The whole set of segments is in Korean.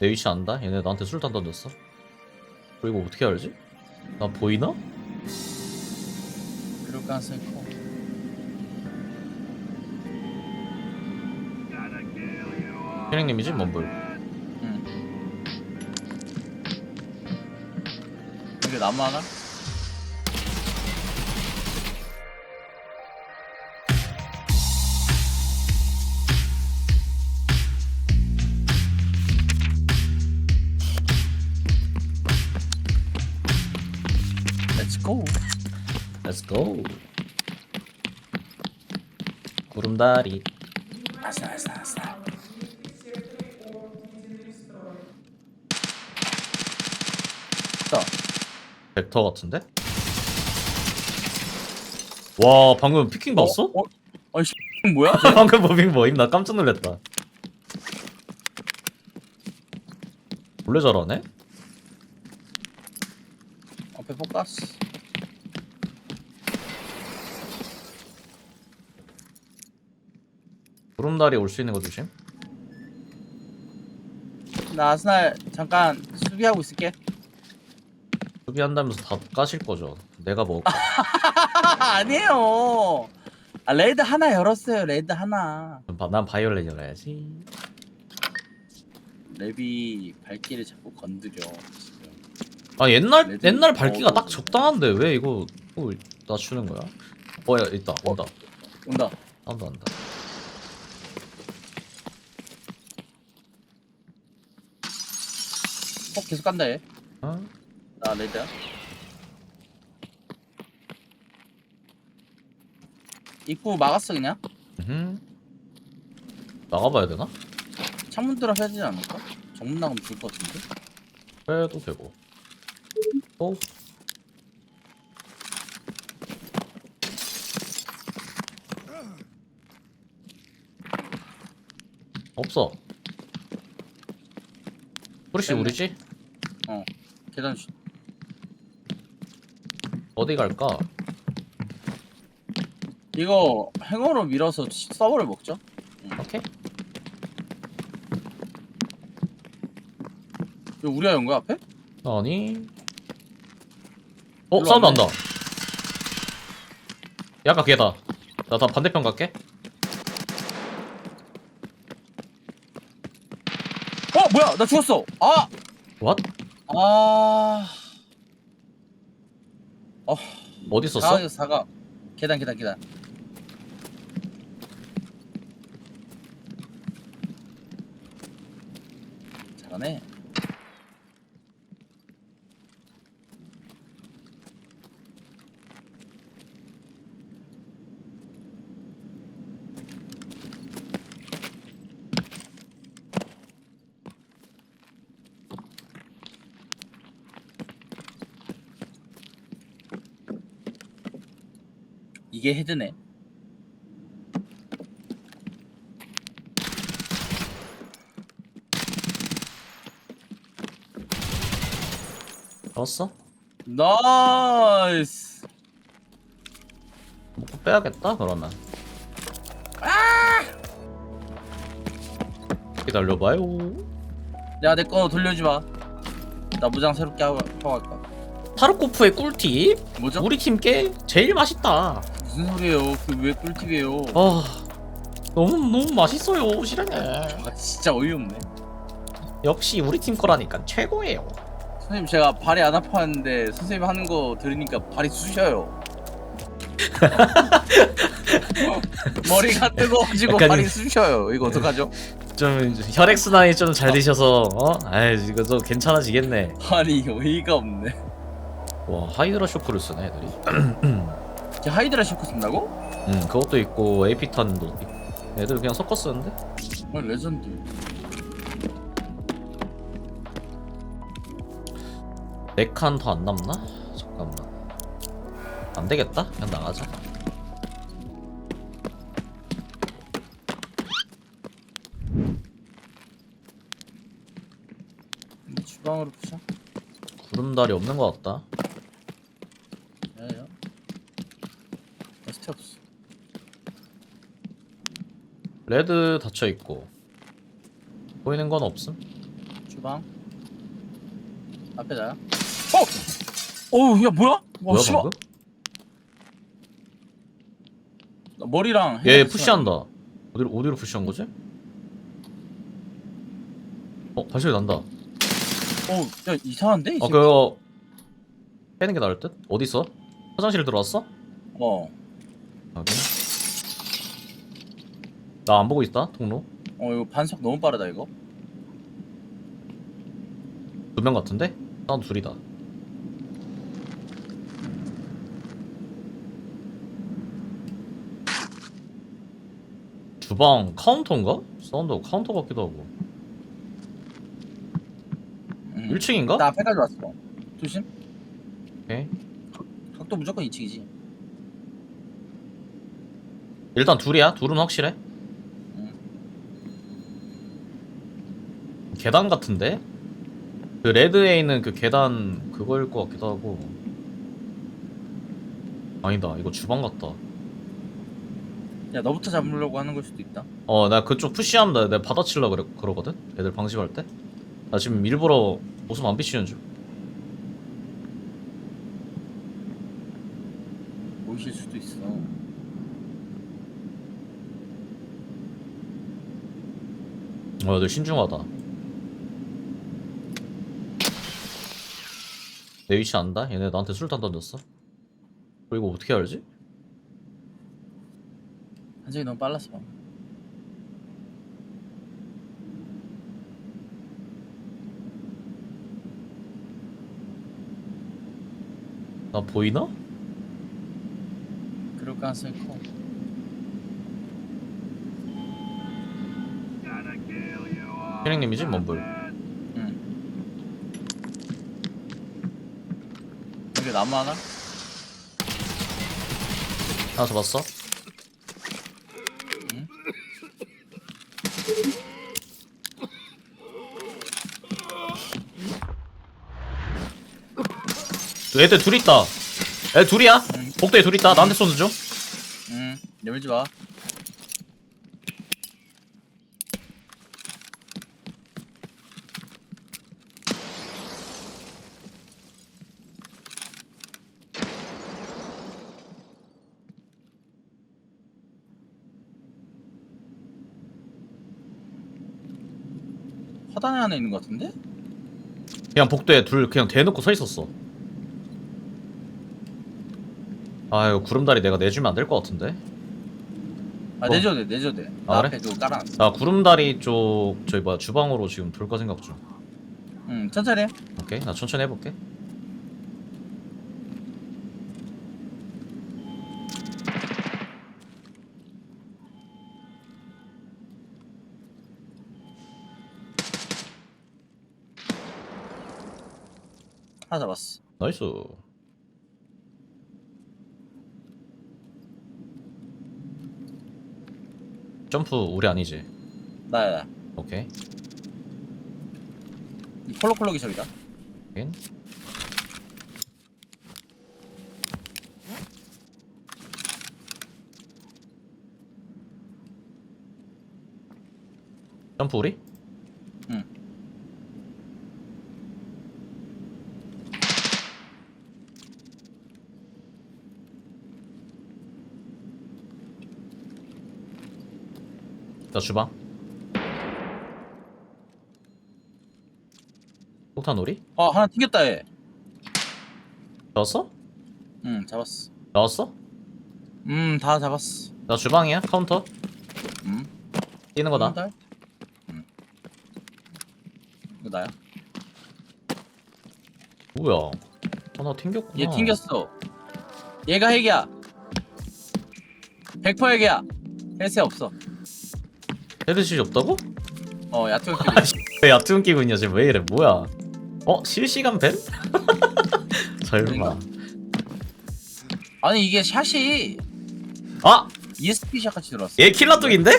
내 위치 안다? 얘네 나한테 술탄 던졌어 그리고 어떻게 알지? 나 보이나? 그럴 가능성이 커. 현행님이지? 뭔불 응. 나무 하나? 렛츠고 Let's go 구름다리 아싸 아싸 아싸 자 벡터 같은데? 와 방금 피킹 봤어? 어? 어? 아니 씨 뭐야? 방금 무빙 뭐임? 나 깜짝 놀랐다 원래 잘하네? 앞에 포커스 구름다리 올 수 있는 거 조심. 나 아스날 잠깐 수비하고 있을게. 수비한다면서 다 까실 거죠. 내가 뭐 아니에요. 아 레이드 하나 열었어요. 레이드 하나. 난 바이올렛 열어야지. 랩이 발길을 자꾸 건드려 지금. 아 옛날 레드- 옛날 밝기가 어. 딱 적당한데 왜 이거 또 낮추는 거야? 어야 있다. 온다. 온다. 한다 한다 폭 계속 간다 얘나 어? 레이드야 입구 막았어 그냥 음흠. 나가봐야 되나? 창문 들어 해야 되지 않을까? 정문 나가면 좋을 것 같은데 그래도 되고 또 없어 후리씨 됐네. 우리지? 계단 슈- 어디 갈까? 이거 행어로 밀어서 서버를 먹죠? 오케이. 이거 우리가 연 거야 앞에? 아니. 어 일로 사운드 왔네. 난다. 약간 걔다. 나다 반대편 갈게. 어 뭐야? 나 죽었어. 아! What? 아. 어, 어디 있었어? 사각 사각. 계단 계단 계단. 잘하네. 이게 헤드네. 잡았어? 나이스. 먹고 빼야겠다 그러면 기다려봐요 야 내 거 돌려주 마. 나 무장 새롭게 하고 하고 할까. 타르코프의 꿀팁 뭐죠? 우리 팀 게 제일 맛있다 무슨 소리예요? 그왜 꿀팁이에요? 아 너무 너무 맛있어요 실행해 아 진짜 어이없네. 역시 우리 팀 거라니까 최고예요 선생님 제가 발이 안 아팠는데 선생님 하는 거 들으니까 발이 쑤셔요. 머리가 뜨거워지고 약간- 발이 쑤셔요. 이거 어떡하죠? 좀 혈액 순환이 좀 잘 되셔서 어? 아이 이거 좀 괜찮아지겠네 아니 어이가 없네. 와 하이드라 쇼크를 쓰네 애들이 제 하이드라 셔크 쓴다고? 음 그것도 있고 AP탄도 있고 애들 그냥 섞어 쓰는데 어, 레전드. 네칸 더 안 남나? 잠깐만 안 되겠다 그냥 나가자 주방으로 푸셔. 구름다리 없는 것 같다 야야. 스테 없어. 레드 닫혀 있고 보이는 건 없음 주방 앞에 나야 어! 어우 야 뭐야? 와 뭐야 씨발 방금? 나 머리랑 얘 헤드 푸시한다 어디로 어디로 푸시한 거지? 어 발소리 난다 어우 야 이상한데? 이어 새끼? 그거 빼는 게 나을 듯? 어디 있어? 화장실 들어왔어? 어. 확인 나 안 보고 있다 통로. 어 이거 반속 너무 빠르다 이거. 두 명 같은데? 사운드 둘이다. 주방 카운터인가? 사운드 카운터 같기도 하고. 응. 1층인가? 나 앞에까지 왔어. 조심. 오케이. 각도 무조건 2층이지. 일단 둘이야? 둘은 확실해 계단 같은데? 그 레드에 있는 그 계단 그거일 것 같기도 하고. 아니다 이거 주방 같다. 야 너부터 잡으려고 하는 걸 수도 있다. 어 나 그쪽 푸시하면 나 내가 받아칠라 그래, 그러거든? 애들 방심할 때나 지금 일부러 모습 안 비치는 중. 보이실 수도 있어. 어, 애들 신중하다. 내 위치 안다? 얘네 나한테 술탄 던졌어. 그리고 어떻게 알지? 한정이 너무 빨랐어 나 보이나? 그럴 가능성이 커 현행님이지? 뭔불. 여기 나무 하나? 하나 잡았어? 응? 애들 둘 있다. 애들 둘이야? 복도에 둘 있다. 나한테 쏘는 중. 응 열지 마 화단에 하나 있는 것 같은데? 그냥 복도에 둘 그냥 대놓고 서 있었어. 아유 구름다리 내가 내주면 안 될 것 같은데. 아 뭐? 내줘도 돼 내줘도 돼나 아, 그래? 앞에 그거 깔아놨어 나 구름다리 쪽 저기 뭐야 주방으로 지금 돌까 생각 중. 응 천천히 해 오케이 나 천천히 해볼게. 하나 잡았어 나이스. 점프 우리 아니지? 나야 나. 오케이. 이 콜록콜록이 저기다 확인. 점프 우리? 응. 나 주방. 폭탄 우리? 어 하나 튕겼다 얘 나왔어? 응 잡았어 나왔어? 음 다 잡았어 나 주방이야 카운터 음 뛰는 거다. 달? 응 이거 나야 뭐야? 하나 튕겼구나. 얘 튕겼어 얘가 핵이야 100% 핵이야 헬스 없어 헤드슛이 없다고? 어 야투 아씨 왜 야투운 끼고 있냐 지금 왜 이래 뭐야? 어 실시간 밴? 설마. 아니 이게 샷이 아! ESP 샷 같이 들어왔어 얘 킬라뚝인데?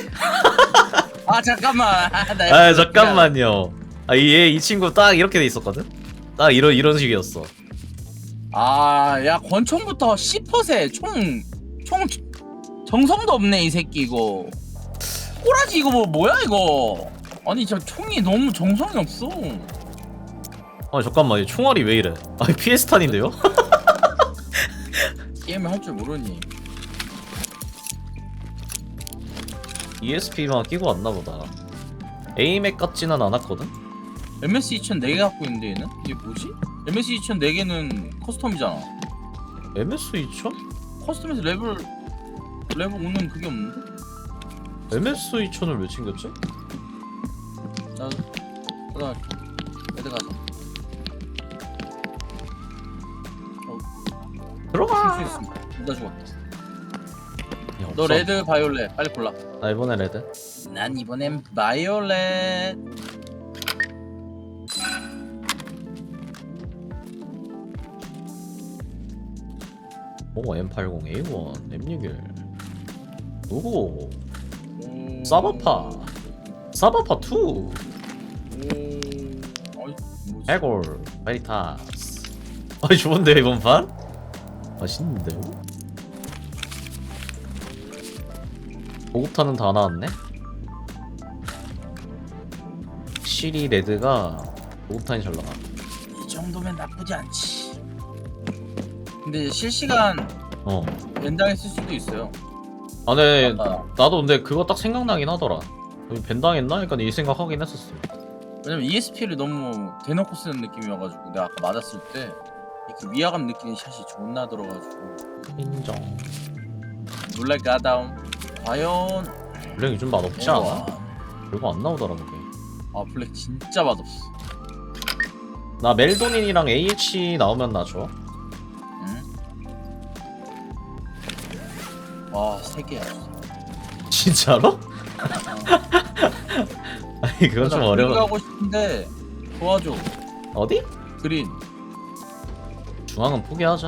아 잠깐만 나아 잠깐만요. 아얘이 친구 딱 이렇게 돼 있었거든? 딱 이런 이런 식이었어. 아야 권총부터 10%세 총총 정성도 없네 이 새끼 이거 꼬라지 이거 뭐 뭐야 이거 아니 저 총이 너무 정성이 없어. 아니 잠깐만 이 총알이 왜 이래 아니 피에스탄인데요? 게임을 할 줄 모르니. ESP만 끼고 왔나 보다 에이맥 같지는 않았거든? MS 2004개 갖고 있는데 얘는 이게 뭐지? MS 2004개는 커스텀이잖아. MS 2000? 커스텀에서 레벨 레벨 오는 그게 없는데? MS 2000을 왜 챙겼지? 자, 자, 레드 가자. 들어가 실수했습니다. 나 죽었다. 야, 너 없어. 레드, 바이올렛 빨리 골라. 나 이번에 레드 난 이번엔 바이올렛. 오 M80 A1 M61 누구 오. 사바파 사바파 2 오. 어이, 뭐지? 해골 베리타스 아니 좋은데 이번 판? 맛있는데요? 보급탄은 다 나왔네? 시리 레드가 보급탄이 잘 나가 이 정도면 나쁘지 않지. 근데 실시간 어 연장에 쓸 수도 있어요. 아, 네, 아까 나도 근데 그거 딱 생각나긴 하더라. 여기 벤당했나? 그러니까 이 생각 하긴 했었어. 왜냐면 ESP를 너무 대놓고 쓰는 느낌이어가지고 내가 아까 맞았을 때그 위화감 느끼는 샷이 존나 들어가지고. 인정. 놀랄 까다움 과연. 블랙이 좀 맛없지 우와. 않아? 별거 안 나오더라 그게 아 블랙 진짜 맛없어. 나 멜도닌이랑 AH 나오면 나 줘. 와세 개야 진짜로? 아니 그건 좀 어려워. 가고 싶은데 도와줘 어디? 그린 중앙은 포기하자.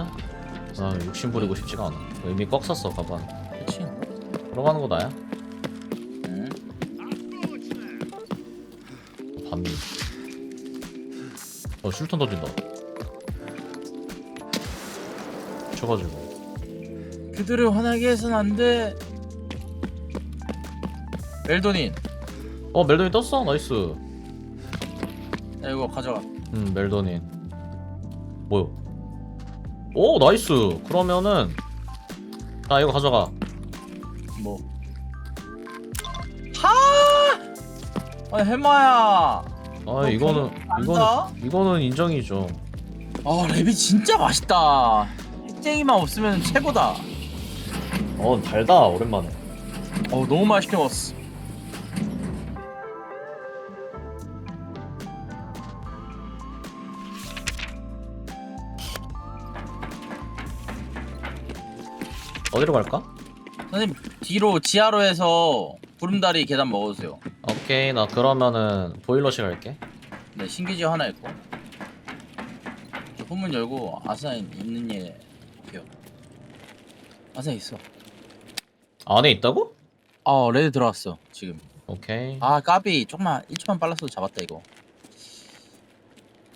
아 욕심 부리고 싶지가 않아. 이미 꽉 찼어 가방. 그치 들어가는 거 나야? 응? 밤이. 어 슐턴 던진다. 쳐가지고. 그들을 화나게 해선 안돼 멜도닌 어 멜도닌 떴어 나이스. 야 이거 가져가 음 멜도닌. 뭐요? 오 나이스. 그러면은 아 이거 가져가. 뭐 하! 아니 해마야 아 이거는 안다? 이거는 이거는 인정이죠. 아 랩이 진짜 맛있다 땡이만 없으면 최고다 어 달다 오랜만에. 어 너무 맛있게 먹었어 어디로 갈까? 선생님 뒤로 지하로 해서 구름다리 계단 먹어주세요 오케이 나 그러면은 보일러실 갈게. 네 신기지 하나 있고 저 후문 열고 아사인 있는 예 볼게요 아사인 있어 안에 있다고? 아 레드 들어왔어 지금 오케이. 아 까비 조금만 1초만 빨랐어도 잡았다 이거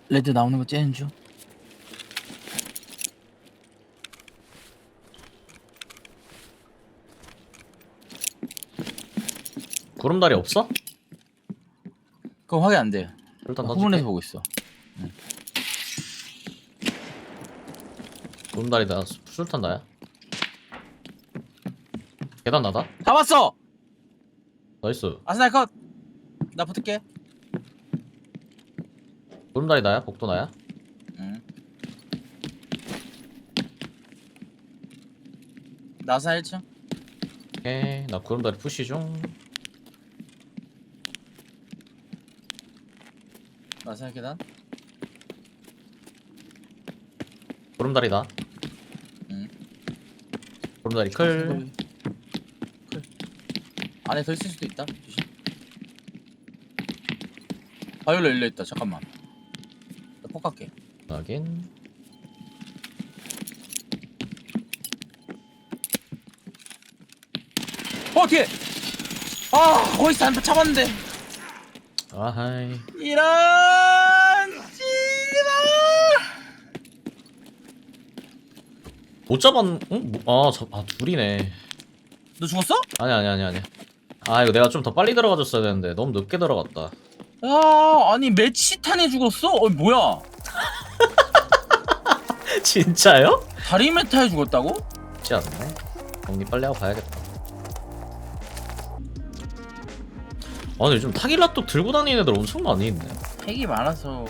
레드 나오는 거 째는 중 구름다리 없어? 그거 확인 안 돼요 일단 후문에서 던질게. 보고 있어 구름다리 나 술탄 나야. 계단 나다. 잡았어 나이스. 아스날 컷 나 붙을게 구름다리 나야. 복도 나야. 응. 나사 1층 오케이 나 구름다리 푸시 중. 나사 계단 구름다리다. 응. 구름다리 클. 클. 안에 더 있을 수도 있다 조심 바이올렛 열려 있다 잠깐만 나폭 갈게 확인. 어 뒤에 아 거기서 안 잡았는데 아하이. 이런 씨발 못 잡았. 응? 뭐- 아, 저, 아 둘이네. 너 죽었어? 아니 아니 아니 아니. 아 이거 내가 좀 더 빨리 들어가줬어야 되는데 너무 늦게 들어갔다. 야 아니 매치탄에 죽었어? 어 뭐야? 진짜요? 다리 메타에 죽었다고? 쉽지 않네. 정리 빨리 하고 가야겠다. 아니 요즘 타길라뚝 들고 다니는 애들 엄청 많이 있네. 핵이 많아서.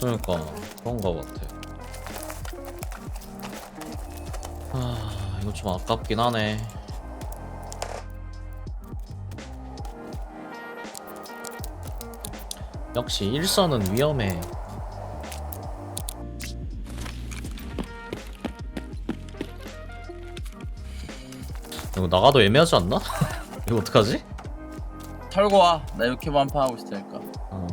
그러니까 그런가 같아. 아 이거 좀 아깝긴 하네 역시 일선은 위험해. 이거 나가도 애매하지 않나? 이거 어떡하지? 털고 와 나 이렇게 반파 하고 있을 테니까. 어.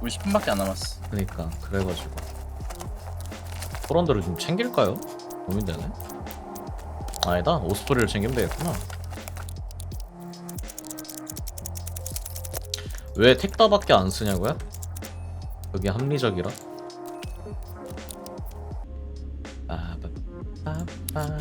우리 10분밖에 안 남았어. 그니까 그래가지고. 포런들을 좀 챙길까요? 고민되네. 아니다. 오스프리를 챙기면 되겠구나 왜 택다밖에 안 쓰냐고요? 그게 합리적이라 빠바바바바바바.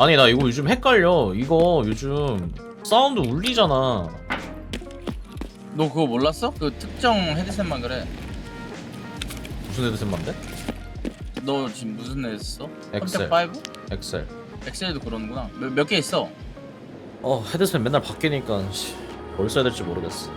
아니 나 이거 요즘 헷갈려 이거 요즘 사운드 울리잖아 너 그거 몰랐어? 그 특정 헤드셋만 그래 무슨 헤드셋만 데? 너 지금 무슨 헤드셋 써? 엑셀. 컨택 5? 엑셀 엑셀도 그러는구나 몇 개 있어 어 헤드셋 맨날 바뀌니까 씨, 뭘 써야 될지 모르겠어